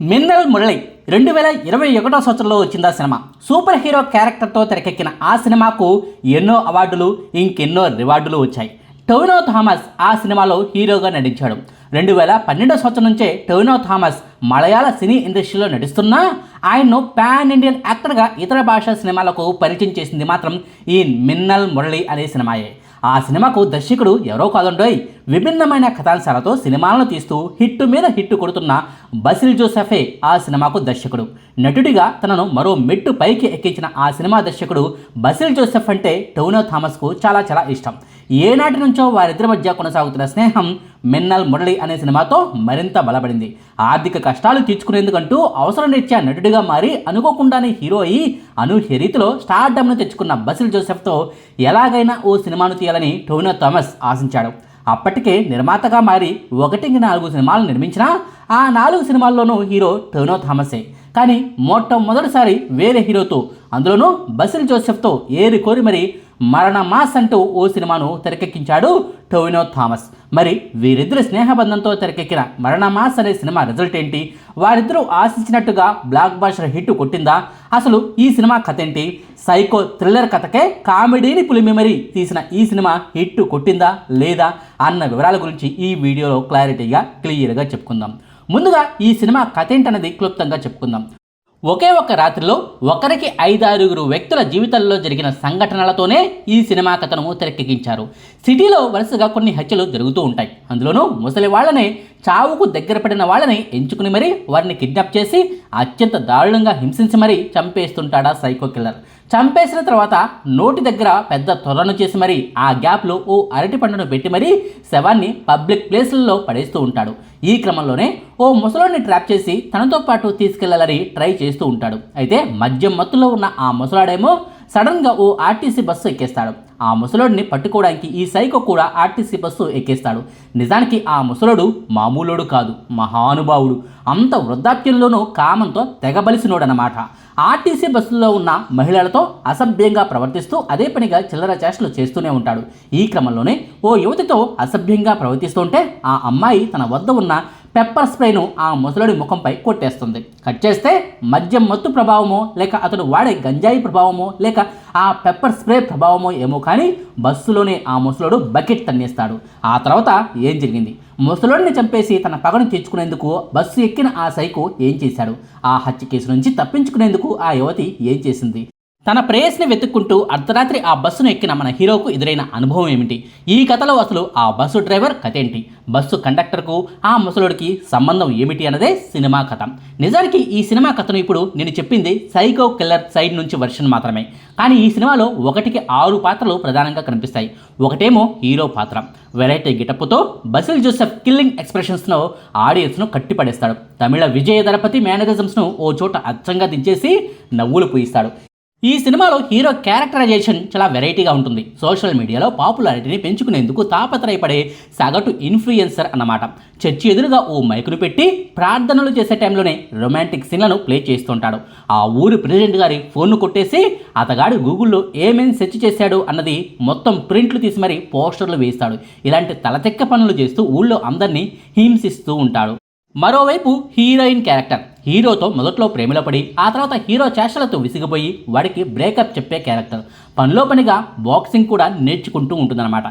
మిన్నల్ మురళి రెండు వేల ఇరవై ఒకటో సంవత్సరంలో వచ్చింది ఆ సినిమా. సూపర్ హీరో క్యారెక్టర్తో తెరకెక్కిన ఆ సినిమాకు ఎన్నో అవార్డులు ఇంకెన్నో రివార్డులు వచ్చాయి. టొవినో థామస్ ఆ సినిమాలో హీరోగా నటించాడు. రెండు వేల పన్నెండో సంవత్సరం నుంచే టోనో థామస్ మలయాళ సినీ ఇండస్ట్రీలో నటిస్తున్నా ఆయన్ను పాన్ ఇండియన్ యాక్టర్గా ఇతర భాషా సినిమాలకు పరిచయం చేసింది మాత్రం ఈ మిన్నల్ మురళి అనే సినిమాయే. ఆ సినిమాకు దర్శకుడు ఎవరో కాదండోయ్ విభిన్నమైన కథాంశాలతో సినిమాలను తీస్తూ హిట్టు మీద హిట్టు కొడుతున్న బసిల్ జోసెఫే ఆ సినిమాకు దర్శకుడు. నటుడిగా తనను మరో మెట్టు పైకి ఎక్కించిన ఆ సినిమా దర్శకుడు బసిల్ జోసెఫ్ అంటే టోనో థామస్కు చాలా చాలా ఇష్టం. ఏనాటి నుంచో వారిద్దరి మధ్య కొనసాగుతున్న స్నేహం మిన్నల్ మురళి అనే సినిమాతో మరింత బలపడింది. ఆర్థిక కష్టాలు తీర్చుకునేందుకంటూ అవసరం రీత్యా నటుడిగా మారి అనుకోకుండానే హీరో అయి అనూహ్య రీతిలో స్టార్డమ్ను తెచ్చుకున్న బసిల్ జోసెఫ్తో ఎలాగైనా ఓ సినిమాను తీయాలని టోనో థామస్ ఆశించాడు. అప్పటికే నిర్మాతగా మారి ఒకటికి నాలుగు సినిమాలు నిర్మించినా ఆ నాలుగు సినిమాల్లోనూ హీరో టోనో థామసే. కానీ మొట్టమొదటిసారి వేరే హీరోతో అందులోనూ బసిల్ జోసెఫ్తో ఏరి కోరి మరి మరణ మాస్ అంటూ ఓ సినిమాను తెరకెక్కించాడు టోవినో థామస్. మరి వీరిద్దరు స్నేహబంధంతో తెరకెక్కిన మరణ మాస్ అనే సినిమా రిజల్ట్ ఏంటి? వారిద్దరూ ఆశించినట్టుగా బ్లాక్ బాస్టర్ హిట్ కొట్టిందా? అసలు ఈ సినిమా కథ ఏంటి? సైకో థ్రిల్లర్ కథకే కామెడీని పులిమి మరి తీసిన ఈ సినిమా హిట్ కొట్టిందా లేదా అన్న వివరాల గురించి ఈ వీడియోలో క్లారిటీగా క్లియర్గా చెప్పుకుందాం. ముందుగా ఈ సినిమా కథ ఏంటన్నది క్లుప్తంగా చెప్పుకుందాం. ఒకే ఒక రాత్రిలో ఒకరికి ఐదారుగురు వ్యక్తుల జీవితాల్లో జరిగిన సంఘటనలతోనే ఈ సినిమా కథను తెరకెక్కించారు. సిటీలో వరుసగా కొన్ని హత్యలు జరుగుతూ ఉంటాయి. అందులోనూ ముసలి వాళ్ళనే చావుకు దగ్గర పడిన వాళ్ళని ఎంచుకుని మరీ వారిని కిడ్నాప్ చేసి అత్యంత దారుణంగా హింసించి మరీ చంపేస్తుంటాడా సైకో కిల్లర్. చంపేసిన తర్వాత నోటి దగ్గర పెద్ద త్వరను చేసి మరీ ఆ గ్యాప్లో ఓ అరటి పండును పెట్టి మరీ శవాన్ని పబ్లిక్ ప్లేస్లలో పడేస్తూ ఉంటాడు. ఈ క్రమంలోనే ఓ ముసలోడిని ట్రాప్ చేసి తనతో పాటు తీసుకెళ్ళాలని ట్రై చేస్తూ ఉంటాడు. అయితే మద్యం మత్తులో ఉన్న ఆ ముసలాడేమో సడన్గా ఓ ఆర్టీసీ బస్సు ఎక్కేస్తాడు. ఆ ముసలోడిని పట్టుకోవడానికి ఈ సైకో కూడా ఆర్టీసీ బస్సు ఎక్కేస్తాడు. నిజానికి ఆ ముసలోడు మామూలోడు కాదు మహానుభావుడు. అంత వృద్ధాప్యంలోనూ కామంతో తెగబలిసినోడనమాట ఆర్టీసీ బస్సుల్లో ఉన్న మహిళలతో అసభ్యంగా ప్రవర్తిస్తూ అదే పనిగా చిల్లర చేష్టలు చేస్తూనే ఉంటాడు. ఈ క్రమంలోనే ఓ యువతితో అసభ్యంగా ప్రవర్తిస్తుంటే ఆ అమ్మాయి తన వద్ద ఉన్న పెప్పర్ స్ప్రేను ఆ ముసలుడి ముఖంపై కొట్టేస్తుంది. కట్ చేస్తే మద్యం మత్తు ప్రభావమో లేక అతడు వాడే గంజాయి ప్రభావమో లేక ఆ పెప్పర్ స్ప్రే ప్రభావమో ఏమో కానీ బస్సులోనే ఆ ముసలుడు బకెట్ తన్నేస్తాడు. ఆ తర్వాత ఏం జరిగింది? ముసలోడిని చంపేసి తన పగను తెచ్చుకునేందుకు బస్సు ఎక్కిన ఆ సైకో ఏం చేశాడు? ఆ హత్య కేసు నుంచి తప్పించుకునేందుకు ఆ యువతి ఏం చేసింది? తన ప్రేయస్ని వెతుక్కుంటూ అర్ధరాత్రి ఆ బస్సును ఎక్కిన మన హీరోకు ఎదురైన అనుభవం ఏమిటి? ఈ కథలో అసలు ఆ బస్సు డ్రైవర్ కథ ఏంటి? బస్సు కండక్టర్కు ఆ ముసలుడికి సంబంధం ఏమిటి అన్నదే సినిమా కథ. నిజానికి ఈ సినిమా కథను ఇప్పుడు నేను చెప్పింది సైకో కిల్లర్ సైడ్ నుంచి వర్షన్ మాత్రమే. కానీ ఈ సినిమాలో ఒకటికి ఆరు పాత్రలు ప్రధానంగా కనిపిస్తాయి. ఒకటేమో హీరో పాత్ర. వెరైటీ గిటప్తో బసిల్ జోసెఫ్ కిల్లింగ్ ఎక్స్ప్రెషన్స్ను ఆడియన్స్ను కట్టిపడేస్తాడు. తమిళ విజయ దళపతి మేనరిజమ్స్ను ఓ చోట అచ్చంగా దించేసి నవ్వులు పూయిస్తాడు. ఈ సినిమాలో హీరో క్యారెక్టరైజేషన్ చాలా వెరైటీగా ఉంటుంది. సోషల్ మీడియాలో పాపులారిటీని పెంచుకునేందుకు తాపత్రయపడే సగటు ఇన్ఫ్లుయెన్సర్ అన్నమాట. చర్చి ఎదురుగా ఓ మైకును పెట్టి ప్రార్థనలు చేసే టైంలోనే రొమాంటిక్ సీన్లను ప్లే చేస్తుంటాడు. ఆ ఊరి ప్రెసిడెంట్ గారి ఫోన్ను కొట్టేసి అతగాడు గూగుల్లో ఏమేం సెర్చ్ చేశాడు అన్నది మొత్తం ప్రింట్లు తీసి మరీ పోస్టర్లు వేస్తాడు. ఇలాంటి తలతెక్క పనులు చేస్తూ ఊళ్ళో అందరినీ హింసిస్తూ ఉంటాడు. మరోవైపు హీరోయిన్ క్యారెక్టర్. హీరోతో మొదట్లో ప్రేమలో పడి ఆ తర్వాత హీరో చేష్టలతో విసిగిపోయి వాడికి బ్రేకప్ చెప్పే క్యారెక్టర్ పనిలో పనిగా బాక్సింగ్ కూడా నేర్చుకుంటూ ఉంటుందన్నమాట.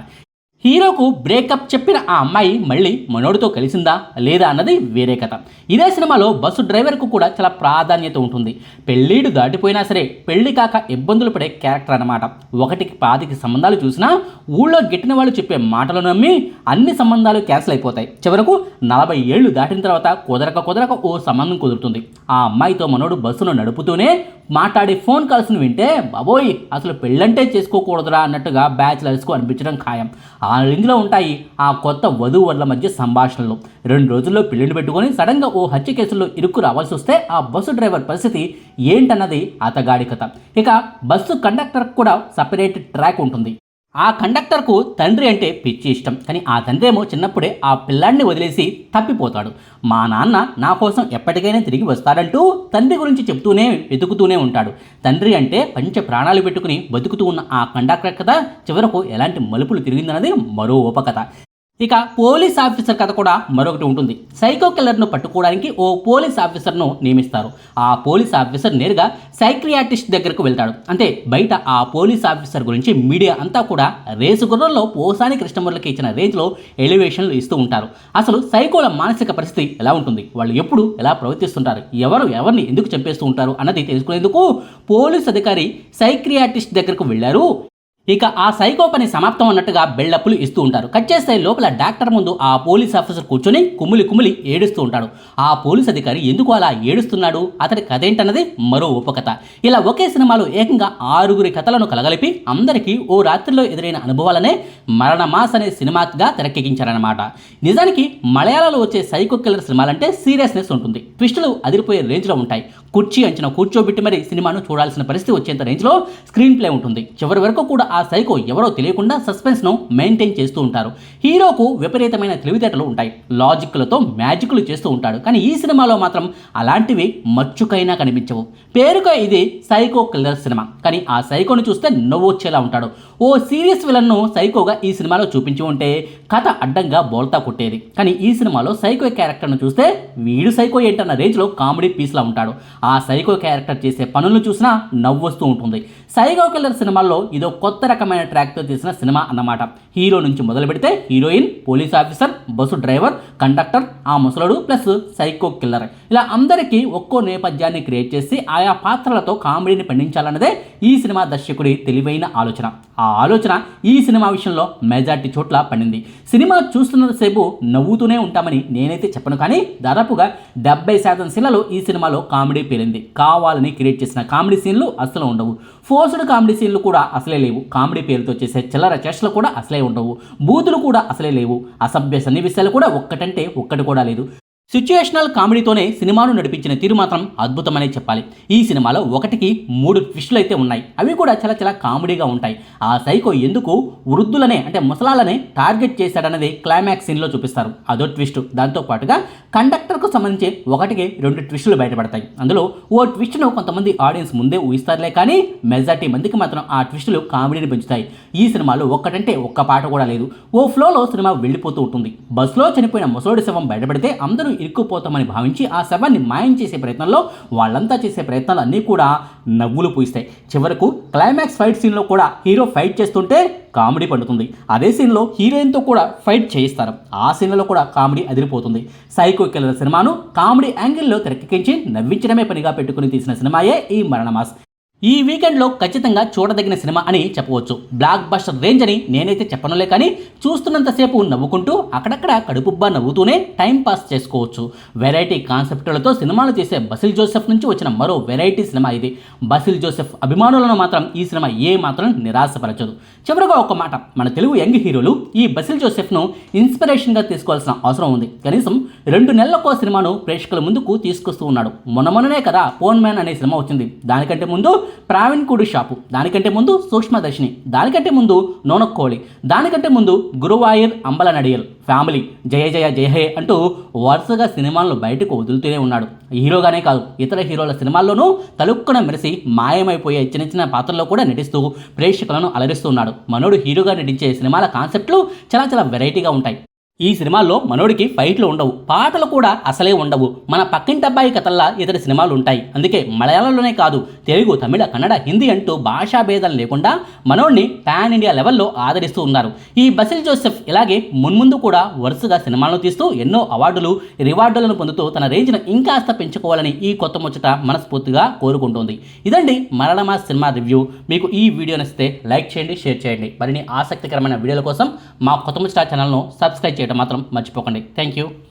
హీరోకు బ్రేకప్ చెప్పిన ఆ అమ్మాయి మళ్ళీ మనోడితో కలిసిందా లేదా అన్నది వేరే కథ. ఇదే సినిమాలో బస్సు డ్రైవర్కు కూడా చాలా ప్రాధాన్యత ఉంటుంది. పెళ్ళీడు దాటిపోయినా సరే పెళ్ళి కాక ఇబ్బందులు పడే క్యారెక్టర్ అనమాట ఒకటికి పాతికి సంబంధాలు చూసినా ఊళ్ళో గిట్టిన వాళ్ళు చెప్పే మాటలు నమ్మి అన్ని సంబంధాలు క్యాన్సిల్ అయిపోతాయి. చివరకు నలభై ఏళ్ళు దాటిన తర్వాత కుదరక కుదరక ఓ సంబంధం కుదురుతుంది. ఆ అమ్మాయితో మనోడు బస్సును నడుపుతూనే మాట్లాడే ఫోన్ కాల్స్ను వింటే బాబోయ్ అసలు పెళ్ళంటే చేసుకోకూడదురా అన్నట్టుగా బ్యాచిలర్స్కు అనిపించడం ఖాయం. ఆ లింక్లో ఉంటాయి ఆ కొత్త వధువుల మధ్య సంభాషణలు. రెండు రోజుల్లో పెళ్ళిని పెట్టుకొని సడన్గా ఓ హత్య కేసులో ఇరుక్కు రావాల్సి వస్తే ఆ బస్సు డ్రైవర్ పరిస్థితి ఏంటన్నది అతగాడి కథ. ఇక బస్సు కండక్టర్ కూడా సపరేట్ ట్రాక్ ఉంటుంది. ఆ కండక్టర్కు తండ్రి అంటే పిచ్చి ఇష్టం. కానీ ఆ తండ్రి ఏమో చిన్నప్పుడే ఆ పిల్లాడిని వదిలేసి తప్పిపోతాడు. మా నాన్న నా కోసం ఎప్పటికైనా తిరిగి వస్తాడంటూ తండ్రి గురించి చెప్తూనే వెతుకుతూనే ఉంటాడు. తండ్రి అంటే పంచ ప్రాణాలు పెట్టుకుని బతుకుతూ ఉన్న ఆ కండక్టర్ కథ చివరకు ఎలాంటి మలుపులు తిరిగిందన్నది మరో ఉపకథ. ఇక పోలీస్ ఆఫీసర్ కథ కూడా మరొకటి ఉంటుంది. సైకో కిల్లర్ను పట్టుకోవడానికి ఓ పోలీస్ ఆఫీసర్ను నియమిస్తారు. ఆ పోలీస్ ఆఫీసర్ నేరుగా సైక్రియాటిస్ట్ దగ్గరకు వెళ్తాడు. అంటే బయట ఆ పోలీస్ ఆఫీసర్ గురించి మీడియా అంతా కూడా రేసు గుర్రంలో పోసాని కృష్ణమూర్లకి ఇచ్చిన రేంజ్లో ఎలివేషన్లు ఇస్తూ ఉంటారు. అసలు సైకోల మానసిక పరిస్థితి ఎలా ఉంటుంది? వాళ్ళు ఎప్పుడు ఎలా ప్రవర్తిస్తుంటారు? ఎవరు ఎవరిని ఎందుకు చంపేస్తూ ఉంటారు? అన్నది తెలుసుకునేందుకు పోలీస్ అధికారి సైక్రియాటిస్ట్ దగ్గరకు వెళ్ళారు. ఇక ఆ సైకో పని సమాప్తం అన్నట్టుగా బెళ్ళప్పులు ఇస్తూ ఉంటారు. కట్ చేస్తే లోపల డాక్టర్ ముందు ఆ పోలీస్ ఆఫీసర్ కూర్చొని కుమ్ములి కుమ్ములి ఏడుస్తూ ఉంటాడు. ఆ పోలీస్ అధికారి ఎందుకు అలా ఏడుస్తున్నాడు? అతడి కథ ఏంటన్నది మరో ఉపకథ. ఇలా ఒకే సినిమాలో ఏకంగా ఆరుగురి కథలను కలగలిపి అందరికీ ఓ రాత్రిలో ఎదురైన అనుభవాలనే మరణమాస్ అనే సినిమాగా తెరకెక్కించారన్నమాట. నిజానికి మలయాళంలో వచ్చే సైకో కిల్లర్ సినిమాలంటే సీరియస్నెస్ ఉంటుంది. ట్విస్టులు అదిరిపోయే రేంజ్లో ఉంటాయి. కుర్చీ అంచిన కూర్చోబెట్టి మరి సినిమాను చూడాల్సిన పరిస్థితి వచ్చేంత రేంజ్లో స్క్రీన్ ప్లే ఉంటుంది. చివరి వరకు కూడా ఆ సైకో ఎవరో తెలియకుండా సస్పెన్స్ను మెయింటైన్ చేస్తూ ఉంటారు. హీరోకు విపరీతమైన తెలివితేటలు ఉంటాయి. లాజిక్లతో మ్యాజిక్లు చేస్తూ ఉంటాడు. కానీ ఈ సినిమాలో మాత్రం అలాంటివి మచ్చుకైనా కనిపించవు. పేరుగా ఇది సైకో కిల్లర్ సినిమా కానీ ఆ సైకోని చూస్తే నవ్వొచ్చేలా ఉంటాడు. ఓ సీరియస్ విలన్ను సైకోగా ఈ సినిమాలో చూపించి ఉంటే కథ అడ్డంగా బోల్తా కొట్టేది. కానీ ఈ సినిమాలో సైకో క్యారెక్టర్ను చూస్తే వీడు సైకో ఏంటన్న రేంజ్లో కామెడీ పీస్లా ఉంటాడు. ఆ సైకో క్యారెక్టర్ చేసే పనులను చూసినా నవ్వొస్తూ ఉంటుంది. సైకో కిల్లర్ సినిమాల్లో ఇదో కొత్త రకమైన ట్రాక్తో తీసిన సినిమా అన్నమాట. హీరో నుంచి మొదలు పెడితే heroine police officer bus driver conductor ఆ ముసలుడు ప్లస్ సైకో కిల్లర్. ఇలా అందరికీ ఒక్కో నేపథ్యాన్ని క్రియేట్ చేసి ఆయా పాత్రలతో కామెడీని పండించాలన్నదే ఈ సినిమా దర్శకుడి తెలివైన ఆలోచన. ఆ ఆలోచన ఈ సినిమా విషయంలో మెజార్టీ చోట్ల పండింది. సినిమా చూస్తున్నంతసేపు నవ్వుతూనే ఉంటామని నేనైతే చెప్పను. కానీ దాదాపుగా డెబ్బై శాతం సీన్లలో ఈ సినిమాలో కామెడీ పేరింది కావాలని క్రియేట్ చేసిన కామెడీ సీన్లు అసలు ఉండవు. ఫోర్స్డ్ కామెడీ సీన్లు కూడా అసలే లేవు. కామెడీ పేరుతో చేసే చిల్లర చేష్టలు కూడా అసలే ఉండవు. బూతులు కూడా అసలే లేవు. అసభ్య సన్నివేశాలు కూడా ఒక్కటంటే ఒక్కటి కూడా లేదు. సిచ్యుయేషనల్ కామెడీతోనే సినిమాను నడిపించిన తీరు మాత్రం అద్భుతమనే చెప్పాలి. ఈ సినిమాలో ఒకటికి మూడు ట్విస్టులు అయితే ఉన్నాయి. అవి కూడా చాలా చాలా కామెడీగా ఉంటాయి. ఆ సైకో ఎందుకు వృద్ధులనే అంటే ముసలాలనే టార్గెట్ చేశాడన్నది క్లైమాక్స్ సీన్లో చూపిస్తారు. అదో ట్విస్ట్. దాంతో పాటుగా కండక్టర్కు సంబంధించి ఒకటికి రెండు ట్విస్టులు బయటపడతాయి. అందులో ఓ ట్విస్ట్ను కొంతమంది ఆడియన్స్ ముందే ఊహిస్తారులే కానీ మెజార్టీ మందికి మాత్రం ఆ ట్విస్టులు కామెడీని పెంచుతాయి. ఈ సినిమాలో ఒక్కటంటే ఒక్క పాట కూడా లేదు. ఓ ఫ్లోలో సినిమా వెళ్ళిపోతూ ఉంటుంది. బస్సులో చనిపోయిన ముసలోడి శవం బయటపడితే అందరూ ఇరుక్కుపోతామని భావించి ఆ శవాన్ని మాయం చేసే ప్రయత్నంలో వాళ్ళంతా చేసే ప్రయత్నాలు అన్నీ కూడా నవ్వులు పూయిస్తాయి. చివరకు క్లైమాక్స్ ఫైట్ సీన్లో కూడా హీరో ఫైట్ చేస్తుంటే కామెడీ పండుతుంది. అదే సీన్లో హీరోయిన్తో కూడా ఫైట్ చేయిస్తారు. ఆ సీన్లలో కూడా కామెడీ అదిరిపోతుంది. సైకో కిల్లర్ సినిమాను కామెడీ యాంగిల్లో తెరకెక్కించి నవ్వించడమే పనిగా పెట్టుకుని తీసిన సినిమాయే ఈ మరణమాస్. ఈ వీకెండ్లో ఖచ్చితంగా చూడదగిన సినిమా అని చెప్పవచ్చు. బ్లాక్ బస్టర్ రేంజ్ అని నేనైతే చెప్పనులే కానీ చూస్తున్నంతసేపు నవ్వుకుంటూ అక్కడక్కడ కడుపుబ్బా నవ్వుతూనే టైం పాస్ చేసుకోవచ్చు. వెరైటీ కాన్సెప్టులతో సినిమాలు చేసే బసిల్ జోసెఫ్ నుంచి వచ్చిన మరో వెరైటీ సినిమా ఇది. బసిల్ జోసెఫ్ అభిమానులను మాత్రం ఈ సినిమా ఏ మాత్రం నిరాశపరచదు. చివరగా ఒక మాట మన తెలుగు యంగ్ హీరోలు ఈ బసిల్ జోసెఫ్ను ఇన్స్పిరేషన్గా తీసుకోవాల్సిన అవసరం ఉంది. కనీసం రెండు నెలలకో సినిమాను ప్రేక్షకుల ముందుకు తీసుకొస్తూ ఉన్నాడు. మొన్న మొన్ననే కదా పోన్ మ్యాన్ అనే సినిమా వచ్చింది. దానికంటే ముందు ప్రావీణ్ కుడి షాపు. దానికంటే ముందు సూక్ష్మదర్శిని. దానికంటే ముందు నోనక్కోళి దానికంటే ముందు గురువాయూర్ అంబల నడియల్ ఫ్యామిలీ. జయ జయ జయ హే అంటూ వరుసగా సినిమాలను బయటకు వదులుతూనే ఉన్నాడు. హీరోగానే కాదు ఇతర హీరోల సినిమాల్లోనూ తలుక్కున మెరిసి మాయమైపోయే చిన్న చిన్న పాత్రల్లో కూడా నటిస్తూ ప్రేక్షకులను అలరిస్తూ ఉన్నాడు. మనోడు హీరోగా నటించే సినిమాల కాన్సెప్ట్లు చాలా చాలా వెరైటీగా ఉంటాయి. ఈ సినిమాల్లో మనోడికి ఫైట్లు ఉండవు పాటలు కూడా అసలే ఉండవు. మన పక్కింటి అబ్బాయి కథల్లా ఇతర సినిమాలు ఉంటాయి అందుకే మలయాళంలోనే కాదు తెలుగు తమిళ కన్నడ హిందీ అంటూ భాషా భేదాలు లేకుండా మనోడిని పాన్ ఇండియా లెవెల్లో ఆదరిస్తూ ఉన్నారు. ఈ బసిల్ జోసెఫ్ ఇలాగే మున్ముందు కూడా వరుసగా సినిమాలను తీస్తూ ఎన్నో అవార్డులు రివార్డులను పొందుతూ తన రేంజ్ను ఇంకాస్త పెంచుకోవాలని ఈ కొత్త ముచ్చట మనస్ఫూర్తిగా కోరుకుంటుంది. ఇదండి మరణమా సినిమా రివ్యూ. మీకు ఈ వీడియో నచ్చితే లైక్ చేయండి షేర్ చేయండి. మరిన్ని ఆసక్తికరమైన వీడియోల కోసం మా కొత్త ముచ్చట ఛానల్ను సబ్స్క్రైబ్ చేయడం మాత్రం మర్చిపోకండి. Thank you